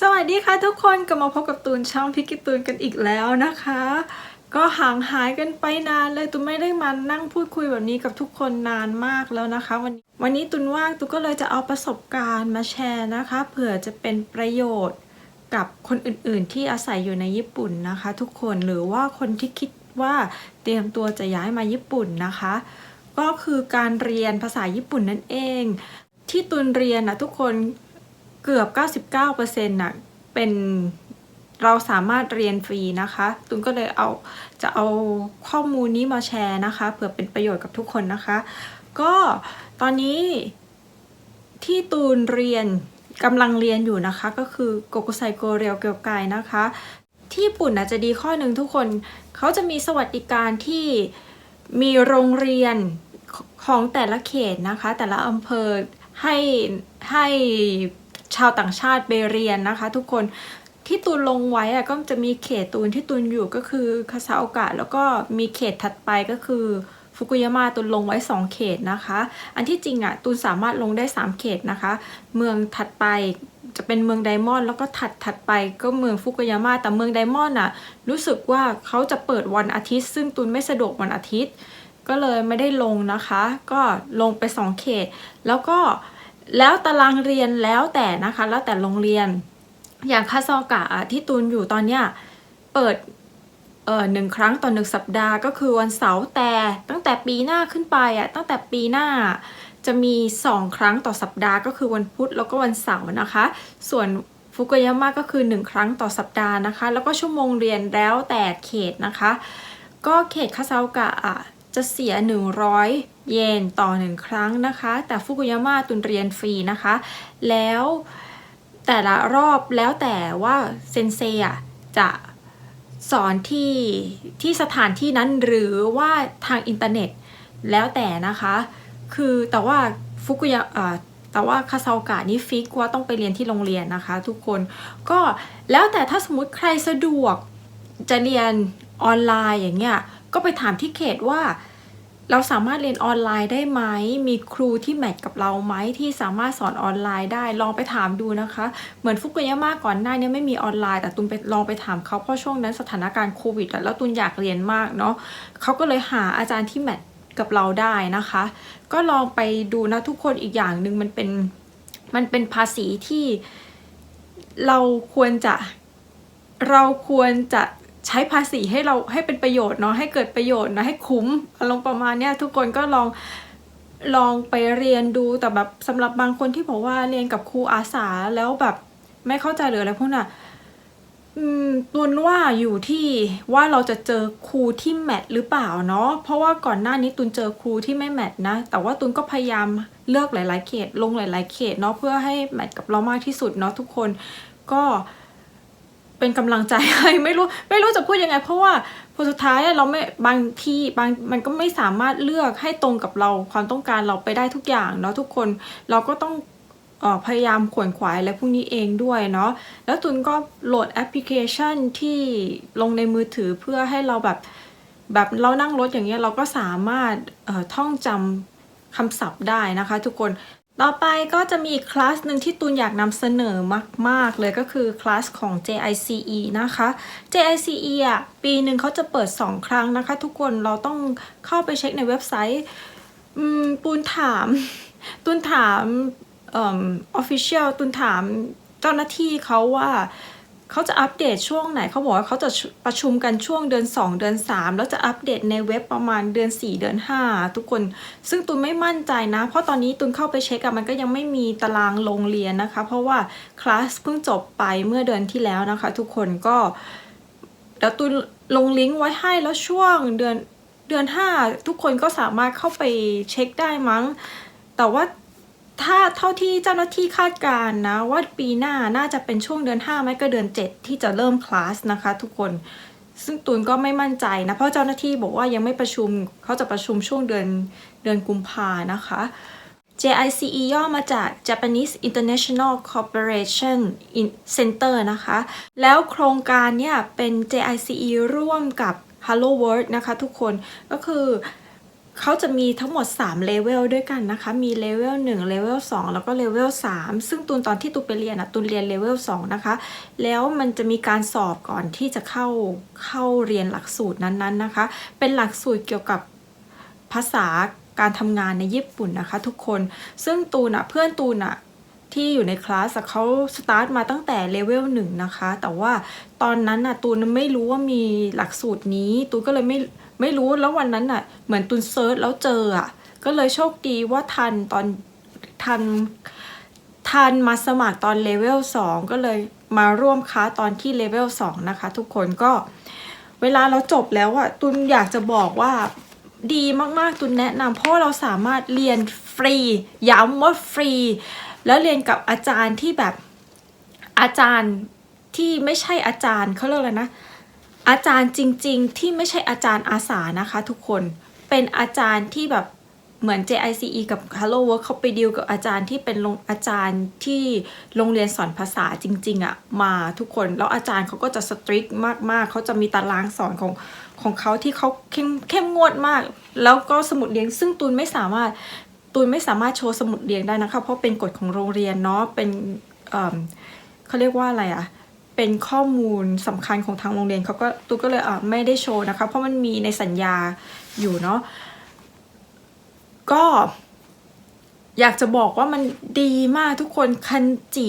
สวัสดีค่ะทุกคนกลับมาพบกับตูนช่องพิกิตูนกันอีกแล้วนะคะ ก็ห่างหายกันไปนานเลยตูนไม่ได้มานั่งพูดคุยแบบนี้กับทุกคนนานมากแล้วนะคะ วันวันนี้ตูนว่างตูนก็เลยจะเอาประสบการณ์มาแชร์นะคะเผื่อจะเป็นประโยชน์กับคนอื่นๆ ที่อาศัยอยู่ในญี่ปุ่นนะคะ ทุกคนหรือว่าคนที่คิดว่าเตรียมตัวจะย้ายมาญี่ปุ่นนะคะ ก็คือการเรียนภาษาญี่ปุ่นนั่นเอง ที่ตูนเรียนนะทุกคน เกือบ 99%น่ะเป็นเราสามารถเรียนฟรีนะคะตูนก็เลยเอาจะเอาข้อมูลนี้มาแชร์นะคะเผื่อเป็นประโยชน์กับทุกคนนะคะ ก็ตอนนี้ที่ตูนเรียนกำลังเรียนอยู่นะคะ ก็คือโกโกไซโกเรียวเกียวไกนะคะ ที่ญี่ปุ่นอาจจะดีข้อหนึ่งทุกคนเขาจะมีสวัสดิการที่มีโรงเรียนของแต่ละเขตนะคะ แต่ละอำเภอให้ให้ ชาวต่างชาติไปเรียนนะคะ ทุกคนที่ตูนลงไว้อะก็จะมีเขตตูนที่ตูนอยู่ก็คือคาซาโอกะแล้วก็มีเขตถัดไปก็คือฟุกุยาม่าตูนลงไว้ 2 เขตนะคะ อันที่จริงอะตูนสามารถลงได้ 3 เขตนะคะ เมืองถัดไปจะเป็นเมืองไดมอนด์แล้วก็ถัดถัดไปก็เมืองฟุกุยาม่าแต่เมืองไดมอนด์อะรู้สึกว่าเขาจะเปิดวันอาทิตย์ ซึ่งตูนไม่สะดวกวันอาทิตย์ ก็เลยไม่ได้ลงนะคะ ก็ลงไป 2 เขต แล้วก็ แล้วตารางเรียนแล้วแต่นะคะ แล้วแต่โรงเรียน อย่างคาซอกะที่ตูนอยู่ตอนเนี้ยเปิดเอ่อหนึ่งครั้งต่อหนึ่งสัปดาห์ก็คือวันเสาร์แต่ตั้งแต่ปีหน้าขึ้นไปอะตั้งแต่ปีหน้าจะมี 2 ครั้งต่อสัปดาห์ก็คือวันพุธแล้วก็วันเสาร์นะคะ ส่วนฟุกุยาม่าก็คือ 1 ครั้งต่อสัปดาห์นะคะ แล้วก็ชั่วโมงเรียนแล้วแต่เขตนะคะ ก็เขตคาซากะอะจะเสีย 100 เยนต่อ1ครั้งนะคะ แต่ฟุกุยาม่าตุนเรียนฟรีนะคะ แล้วแต่ละรอบแล้วแต่ว่าเซนเซอะจะสอนที่ที่สถานที่นั้นหรือว่าทางอินเทอร์เน็ตแล้วแต่นะคะ คือแต่ว่าฟุกุยาอ่าแต่ว่าคาซาโอกะนี่ฟิกว่าต้องไปเรียนที่โรงเรียนนะคะ ทุกคนก็แล้วแต่ถ้าสมมุติใครสะดวกจะเรียนออนไลน์อย่างเงี้ยก็ไปถามที่เขตว่า เราสามารถเรียนออนไลน์ได้ไหม มีครูที่แมทกับเราไหมที่สามารถสอนออนไลน์ได้ ลองไปถามดูนะคะ เหมือนฟุกุยาม่าก่อนหน้านี้ไม่มีออนไลน์ แต่ตุนไปลองไปถามเขาเพราะช่วงนั้นสถานการณ์โควิดแล้วตุนอยากเรียนมากเนาะเขาก็เลยหาอาจารย์ที่แมทกับเราได้นะคะ ก็ลองไปดูนะทุกคนอีกอย่างหนึ่งมันเป็นมันเป็นภาษีที่เราควรจะเราควรจะ ใช้ภาษีให้เราให้เป็นประโยชน์เนาะให้เกิดประโยชน์นะให้คุ้มอารมณ์ประมาณเนี้ยทุกคนก็ลองลองไปเรียนดูแต่แบบสำหรับบางคนที่บอกว่าเรียนกับครูอาสาแล้วแบบไม่เข้าใจหรืออะไรพวกน่ะอืมตุนว่าอยู่ที่ว่าเราจะเจอครูที่แมทหรือเปล่าเนาะเพราะว่าก่อนหน้านี้ตุนเจอครูที่ไม่แมทนะ แต่ว่าตุนก็พยายามเลือกหลาย ๆ เขต ลงหลาย ๆ เขตเนาะเพื่อให้แมทกับเรามากที่สุดเนาะทุกคนก็ เป็นกำลังใจให้ไม่รู้ไม่รู้จะพูดยังไง เพราะว่าผลสุดท้ายเราไม่บางที่บางมันก็ไม่สามารถเลือกให้ตรงกับเราความต้องการเราไปได้ทุกอย่างเนาะทุกคนเราก็ต้องออพยายามขวนขวายอะไรพวกนี้เองด้วยเนาะแล้วตุนก็โหลดแอปพลิเคชันที่ลงในมือถือเพื่อให้เราแบบแบบเรานั่งรถอย่างเงี้ยเราก็สามารถท่องจำคำศัพท์ได้นะคะทุกคน ต่อไปก็จะมีคลาสหนึ่งที่ตูนอยากนำเสนอมาก ๆ เลยก็คือคลาสของ JICE นะคะ JICE อะปีหนึ่งเขาจะเปิด 2 ครั้งนะคะ ทุกคนเราต้องเข้าไปเช็คในเว็บไซต์อืมปูนถามตูนถามเอ่อ official ตูนถามเจ้าหน้าที่เขาว่า เขาจะอัปเดตช่วงไหนเขาบอกว่าเขาจะประชุมกันช่วงเดือน 2 เดือน 3 แล้วจะอัปเดตในเว็บประมาณเดือน 4 เดือน 5 ทุกคน ซึ่งตุนไม่มั่นใจนะ เพราะตอนนี้ตุนเข้าไปเช็คอะมันก็ยังไม่มีตารางโรงเรียนนะคะ เพราะว่าคลาสเพิ่งจบไปเมื่อเดือนที่แล้วนะคะ ทุกคนก็เดี๋ยวตุนลงลิงก์ไว้ให้แล้วช่วงเดือนเดือน 5 ทุกคนก็สามารถเข้าไปเช็คได้มั้ง แต่ว่า ถ้าเท่าที่เจ้าหน้าที่คาดการณ์นะว่าปีหน้าน่าจะเป็นช่วงเดือน5ไม่ก็เดือน 7 ที่จะเริ่มคลาสนะคะ ทุกคนซึ่งตูนก็ไม่มั่นใจนะ เพราะเจ้าหน้าที่บอกว่ายังไม่ประชุมเขาจะประชุมช่วงเดือนเดือนกุมภานะคะ JICE ย่อมาจาก Japanese International Cooperation Center นะคะ แล้วโครงการเนี่ยเป็น JICE ร่วมกับ Hello World นะคะทุกคนก็คือ เขาจะมีทั้งหมด3เลเวลด้วยกันนะคะ มีเลเวล1เลเวล2แล้วก็เลเวล3ซึ่งตูนตอนที่ตูนไปเรียนอะตูนเรียนเลเวล2นะคะ แล้วมันจะมีการสอบก่อนที่จะเข้าเข้าเรียนหลักสูตรนั้นๆนะคะ เป็นหลักสูตรเกี่ยวกับภาษาการทำงานในญี่ปุ่นนะคะ ทุกคน ซึ่งตูนอะเพื่อนตูนอะที่อยู่ในคลาสเขาสตาร์ทมาตั้งแต่เลเวลหนึ่งนะคะ แต่ว่าตอนนั้นอะตูนไม่รู้ว่ามีหลักสูตรนี้ ตูนก็เลยไม่ ไม่รู้แล้ววันนั้นอะเหมือนตูนเซิร์ชแล้วเจออะ ก็เลยโชคดีว่าทันตอนทันทันมาสมัครตอนเลเวล2ก็เลยมาร่วมค้าตอนที่เลเวล2นะคะ ทุกคนก็เวลาเราจบแล้วอะตุนอยากจะบอกว่าดีมากๆตุนแนะนำเพราะเราสามารถเรียนฟรี ย้ำว่าฟรี แล้วเรียนกับอาจารย์ที่แบบอาจารย์ที่ไม่ใช่อาจารย์เขาเรียกอะไรนะ อาจารย์จริง ๆ ที่ไม่ใช่อาจารย์อาสานะคะทุกคนเป็นอาจารย์ที่แบบเหมือน JICE กับ Hello Work เขาไปดีลกับอาจารย์ที่เป็นโรงอาจารย์ที่โรงเรียนสอนภาษาจริงๆอะมาทุกคน แล้วอาจารย์เขาก็จะสตริกมากๆ เขาจะมีตารางสอนของของเขาที่เขาเข้มเข้มงวดมาก แล้วก็สมุดเรียนซึ่งตูนไม่สามารถตูนไม่สามารถโชว์สมุดเรียนได้นะคะ เพราะเป็นกฎของโรงเรียนเนาะเป็นเเขาเรียกว่าอะไรอะ เป็นข้อมูลสำคัญของทางโรงเรียนเขาก็ตูก็เลยอ่ไม่ได้โชว์นะคะ เพราะมันมีในสัญญาอยู่เนาะก็อยากจะบอกว่ามันดีมากทุกคนคันจิ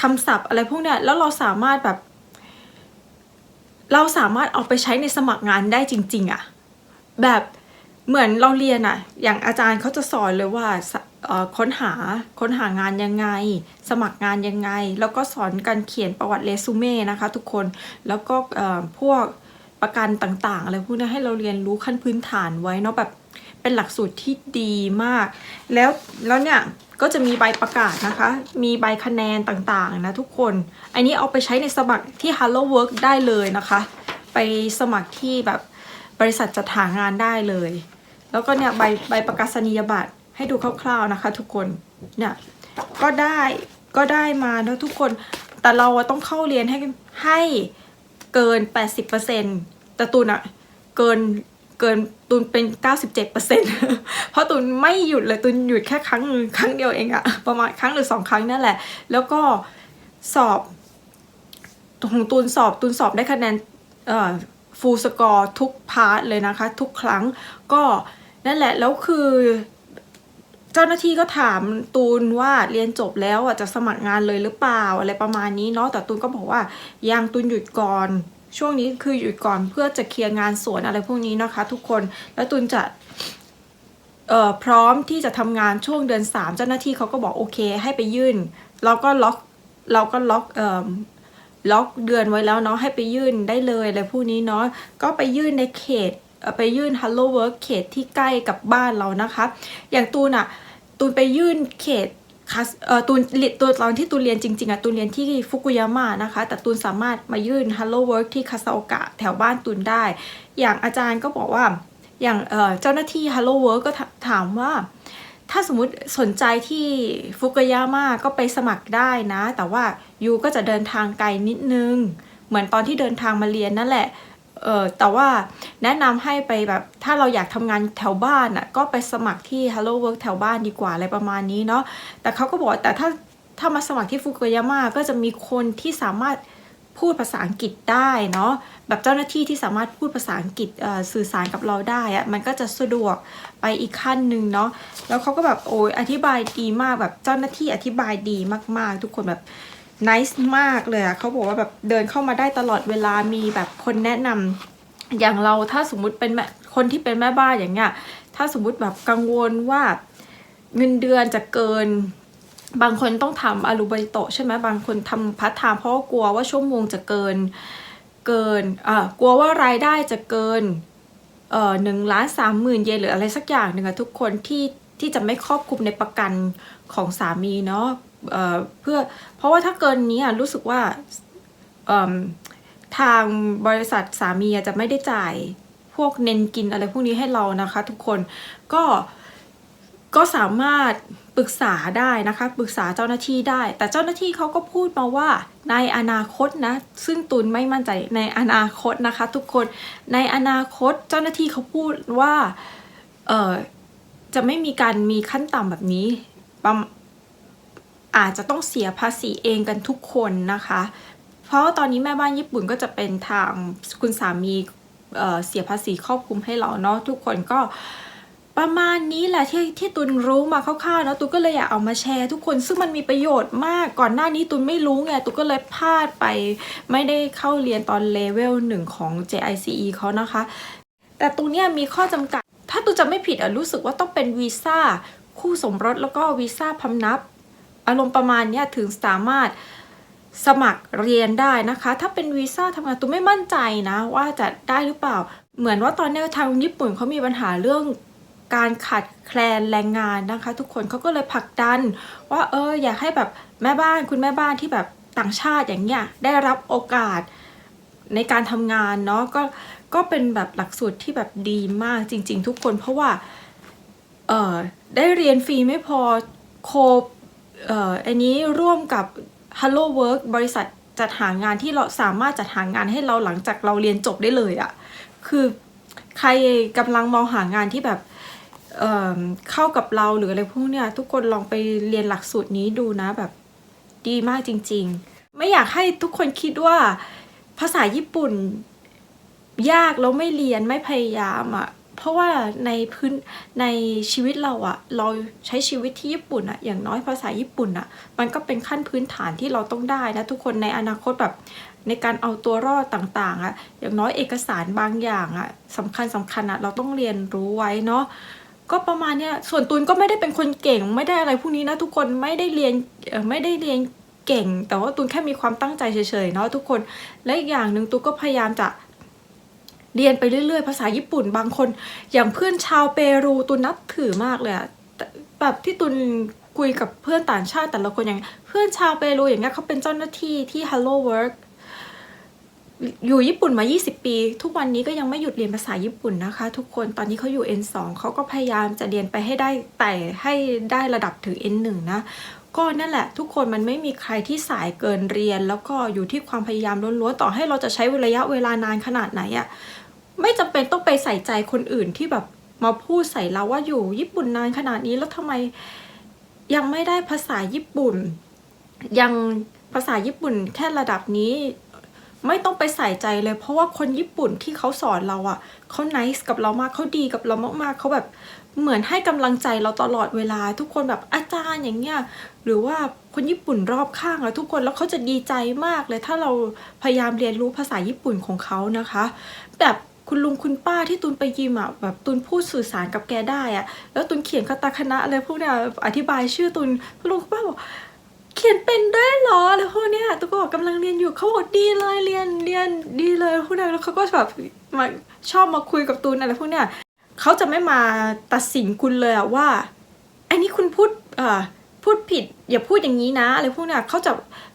คำศัพท์อะไรพวกเนี้ยแล้วเราสามารถแบบ เราสามารถเอาไปใช้ในสมัครงานได้จริง ๆอะแบบเหมือนเราเรียนอะอย่างอาจารย์เขาจะสอนเลยว่า ค้นหาค้นหางานยังไง สมัครงานยังไง แล้วก็สอนการเขียนประวัติเรซูเม่นะคะทุกคนแล้วก็พวกประกันต่างๆอะไรพวกนี้ให้เราเรียนรู้ขั้นพื้นฐานไว้เนาะแบบเป็นหลักสูตรที่ดีมาก แล้วแล้วเนี่ยก็จะมีใบประกาศนะคะ มีใบคะแนนต่างๆนะทุกคน อันนี้เอาไปใช้ในสมัครที่ Hello Work ได้เลยนะคะ ไปสมัครที่แบบบริษัทจัดหางานได้เลย แล้วก็เนี่ยใบใบประกาศนียบัตร ให้ดูคร่าวๆนะคะ ทุกคนเนี่ยก็ได้ก็ได้มาแล้วทุกคน แต่เราต้องเข้าเรียนให้ให้เกิน 80%แต่ตูนอะเกินเกินตุนเป็น 97%เเพราะตุนไม่หยุดเลยตุนหยุดแค่ครั้งครั้งเดียวเองอะประมาณครั้งหรือสองครั้งนั่นแหละ แล้วก็สอบของตุนสอบตุนสอบได้คะแนนเอ่อฟูลสกอร์ทุกพาร์ทเลยนะคะ ทุกครั้งก็นั่นแหละแล้วคือ เจ้าหน้าที่ก็ถามตูนว่าเรียนจบแล้วอะจะสมัครงานเลยหรือเปล่าอะไรประมาณนี้เนาะแต่ตูนก็บอกว่ายังตูนหยุดก่อน ช่วงนี้คือหยุดก่อนเพื่อจะเคลียร์งานสวนอะไรพวกนี้นะคะ ทุกคนแล้วตูนจะเอ่อพร้อมที่จะทำงานช่วงเดือนสามเจ้าหน้าที่เขาก็บอกโอเคให้ไปยื่นเราก็ล็อกเราก็ล็อกเอ่อล็อกเดือนไว้แล้วเนาะให้ไปยื่นได้เลยอะไรพวกนี้เนาะก็ไปยื่นในเขต ไปยื่น Hello Work เขตที่ใกล้กับบ้านเรานะคะ อย่างตูนอะตูนไปยื่นเขตคัสเอ่อตูนเรียนตัวตอนที่ตูนเรียนจริงๆอะตูนเรียนที่ฟุกุยาม่านะคะ แต่ตูนสามารถมายื่น Hello Work ที่คาซาโอกะแถวบ้านตูนได้ อย่างอาจารย์ก็บอกว่าอย่างเอ่อเจ้าหน้าที่ Hello Work ก็ถถามว่า ถ้าสมมติสนใจที่ฟุกุยาม่าก็ไปสมัครได้นะ แต่ว่ายูก็จะเดินทางไกลนิดนึง เหมือนตอนที่เดินทางมาเรียนนั่นแหละ เออแต่ว่าแนะนำให้ไปแบบถ้าเราอยากทำงานแถวบ้านอะก็ไปสมัครที่ Hello Work แถวบ้านดีกว่าอะไรประมาณนี้เนาะแต่เขาก็บอกแต่ถ้าถ้ามาสมัครที่ฟุกุยาม่าก็จะมีคนที่สามารถพูดภาษาอังกฤษได้เนาะแบบเจ้าหน้าที่ที่สามารถพูดภาษาอังกฤษสื่อสารกับเราได้อะมันก็จะสะดวกไปอีกขั้นหนึ่งเนาะแล้วเขาก็แบบโอ้ยอธิบายดีมากแบบเจ้าหน้าที่อธิบายดีมากๆ ทุกคนแบบ nice มากเลยอะเขาบอกว่าแบบเดินเข้ามาได้ตลอดเวลามีแบบคนแนะนำอย่างเราถ้าสมมุติเป็นแม่คนที่เป็นแม่บ้านอย่างเงี้ยถ้าสมมุติแบบกังวลว่าเงินเดือนจะเกิน บางคนต้องทำอารูบาริโตใช่ไหมบางคนทำพัฒไท่เพราะกลัวว่าชั่วโมงจะเกินเกินอ่ากลัวว่ารายได้จะเกินเอ่อหนึ่งล้านสามหมื่นเยนหรืออะไรสักอย่างหนึ่งอะทุกคนที่ที่จะไม่ครอบคลุมในประกันของสามีเนาะ เพื่อเพราะว่าถ้าเกินนี้อะรู้สึกว่าทางบริษัทสามีอะจะไม่ได้จ่ายพวกเน้นกินอะไรพวกนี้ให้เรานะคะ ทุกคนก็ก็สามารถปรึกษาได้นะคะปรึกษาเจ้าหน้าที่ได้ แต่เจ้าหน้าที่เขาก็พูดมาว่าในอนาคตนะ ซึ่งตุนไม่มั่นใจในอนาคตนะคะ ทุกคนในอนาคตเจ้าหน้าที่เขาพูดว่าเออจะไม่มีการมีขั้นต่ำแบบนี้ประม อาจจะต้องเสียภาษีเองกันทุกคนนะคะ เพราะตอนนี้แม่บ้านญี่ปุ่นก็จะเป็นทางคุณสามีเเสียภาษีครอบคลุมให้เราเนาะทุกคนก็ประมาณนี้แหละที่ที่ตุนรู้มาคร่าวๆเนาะตุนก็เลยอยากเอามาแชร์ทุกคนซึ่งมันมีประโยชน์มากก่อนหน้านี้ตุนไม่รู้ไงตุนก็เลยพลาดไป ไม่ได้เข้าเรียนตอนเลเวลหนึ่งของ JICE เขานะคะ แต่ตรงเนี้ยมีข้อจำกัด ถ้าตูจะไม่ผิดอะรู้สึกว่าต้องเป็นวีซ่าคู่สมรสแล้วก็วีซ่าพำนับ อารมณ์ประมาณนี้ถึงสามารถสมัครเรียนได้นะคะ ถ้าเป็นวีซ่าทำงานตูไม่มั่นใจนะ ว่าจะได้หรือเปล่า เหมือนว่าตอนนี้ทางญี่ปุ่นเขามีปัญหาเรื่องการขาดแคลนแรงงานนะคะ ทุกคนเขาก็เลยผลักดัน ว่าเอออยากให้แบบแม่บ้านคุณแม่บ้านที่แบบต่างชาติอย่างเงี้ยได้รับโอกาสในการทำงานเนาะก็ก็เป็นแบบหลักสูตรที่แบบดีมากจริง ๆ ทุกคนเพราะว่าเออได้เรียนฟรีไม่พอโค เอ่ออันนี้ร่วมกับ Hello Work บริษัทจัดหางานที่เราสามารถจัดหางานให้เราหลังจากเราเรียนจบได้เลยอะคือใครกำลังมองหางานที่แบบเเข้ากับเราหรืออะไรพวกเนี้ยทุกคนลองไปเรียนหลักสูตรนี้ดูนะแบบดีมากจริง ๆ ไม่อยากให้ทุกคนคิดว่าภาษาญี่ปุ่นยากแล้วไม่เรียนไม่พยายามอะ่ะ เพราะว่าในพื้นในชีวิตเราอะเราใช้ชีวิตที่ญี่ปุ่นอะอย่างน้อยภาษาญี่ปุ่นอะมันก็เป็นขั้นพื้นฐานที่เราต้องได้นะทุกคนในอนาคตแบบในการเอาตัวรอดต่างๆอะอย่างน้อยเอกสารบางอย่างอะสำคัญสำคัญอะเราต้องเรียนรู้ไว้เนาะก็ประมาณเนี้ยส่วนตูนก็ไม่ได้เป็นคนเก่งไม่ได้อะไรพวกนี้นะทุกคนไม่ได้เรียนไม่ได้เรียนเก่ง แต่ว่าตูนแค่มีความตั้งใจเฉยๆเนาะทุกคนและอีกอย่างหนึ่งตูนก็พยายามจะ เรียนไปเรื่อยๆ ภาษาญี่ปุ่นบางคน อย่างเพื่อนชาวเปรูตูนนับถือมากเลยอะแบบที่ตูนคุยกับเพื่อนต่างชาติแต่ละคนอย่างเพื่อนชาวเปรูอย่างเงี้ยเขาเป็นเจ้าหน้าที่ที่ Hello Work อยู่ญี่ปุ่นมา 20 ปี ทุกวันนี้ก็ยังไม่หยุดเรียนภาษาญี่ปุ่นนะคะ ทุกคนตอนนี้เขาอยู่ N2 เขาก็พยายามจะเรียนไปให้ได้แต่ให้ได้ระดับถึง N1 นะก็นั่นแหละ ทุกคนมันไม่มีใครที่สายเกินเรียน แล้วก็อยู่ที่ความพยายามล้วนๆต่อให้เราจะใช้ระยะเวลานานขนาดไหนอะ ไม่จำเป็นต้องไปใส่ใจคนอื่นที่แบบมาพูดใส่เราว่าอยู่ญี่ปุ่นนานขนาดนี้แล้วทำไมยังไม่ได้ภาษาญี่ปุ่น ยังภาษาญี่ปุ่นแค่ระดับนี้ ไม่ต้องไปใส่ใจเลย เพราะว่าคนญี่ปุ่นที่เขาสอนเราอะ่ะเขาไนส์กับเรามากเขาดีกับเรามากๆเขาแบบเหมือนให้กำลังใจเราตลอดเวลา ทุกคนแบบอาจารย์อย่างเงี้ยหรือว่าคนญี่ปุ่นรอบข้างอะทุกคนแล้วเขาจะดีใจมากเลยถ้าเราพยายามเรียนรู้ภาษาญี่ปุ่นของเขานะคะ แบบ คุณลุงคุณป้าที่ตุนไปยิมอะแบบตุนพูดสื่อสารกับแกได้อะแล้วตุนเขียนคาตาคณะอะไรพวกเนี้ยอธิบายชื่อตุนคุณลุงคุณป้าบอกเขียนเป็นด้วยเหรออะไรพวกเนี้ยตัวก็บอกกำลังเรียนอยู่เขาบอกดีเลยเรียนเรียนดีเลยพวกเนั้นแล้วเขาก็แบบมาชอบมาคุยกับตูนอะไรพวกเนี้ยเขาจะไม่มาตัดสินคุณเลยอะว่าอันนี้คุณพูดเอ่อพูดผิดอย่าพูดอย่างนี้นะอะไรพวกเนี้ยเขาจะ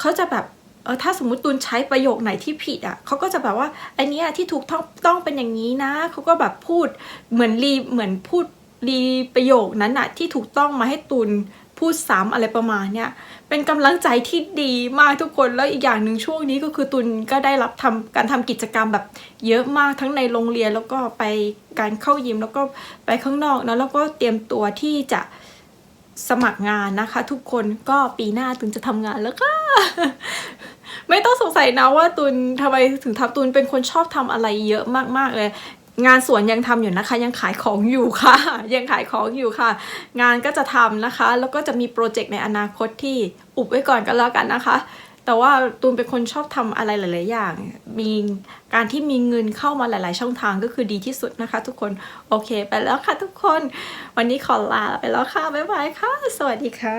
เขาจะแบบ เออถ้าสมมติตูนใช้ประโยคไหนที่ผิดอะเขาก็จะแบบว่าอันเนี้ยที่ถูกต้องต้องเป็นอย่างนี้นะเขาก็แบบพูดเหมือนรีเหมือนพูดรีประโยคนั้นอะที่ถูกต้องมาให้ตูนพูดซ้ำอะไรประมาณเนี้ยเป็นกำลังใจที่ดีมากทุกคนแล้วอีกอย่างหนึ่งช่วงนี้ก็คือตุนก็ได้รับทำการทำกิจกรรมแบบเยอะมากทั้งในโรงเรียนแล้วก็ไปการเข้ายิมแล้วก็ไปข้างนอกนะแล้วก็เตรียมตัวที่จะสมัครงานนะคะ ทุกคนก็ปีหน้าตุนจะทำงานแล้วก็ ไม่ต้องสงสัยนะว่าตุนทำไมถึงทำตุนเป็นคนชอบทำอะไรเยอะมากๆเลยงานสวนยังทำอยู่นะคะ ยังขายของอยู่ค่ะ ยังขายของอยู่ค่ะ งานก็จะทำนะคะ แล้วก็จะมีโปรเจกต์ในอนาคตที่อุบไว้ก่อนกันแล้วกันนะคะ แต่ว่าตูนเป็นคนชอบทำอะไรหลาย ๆ อย่าง มีการที่มีเงินเข้ามาหลาย ๆ ช่องทางก็คือดีที่สุดนะคะ ทุกคนโอเคไปแล้วค่ะทุกคน วันนี้ขอลาไปแล้วค่ะบ๊ายบายค่ะ สวัสดีค่ะ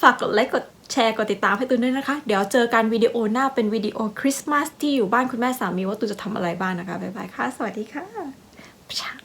ฝากกดไลค์กด แชร์กดติดตามให้ตูนด้วยนะคะ เดี๋ยวเจอกันวิดีโอหน้าเป็นวิดีโอคริสต์มาสที่อยู่บ้านคุณแม่สามีว่าตูนจะทำอะไรบ้างนะคะ บ๊ายบายค่ะ สวัสดีค่ะ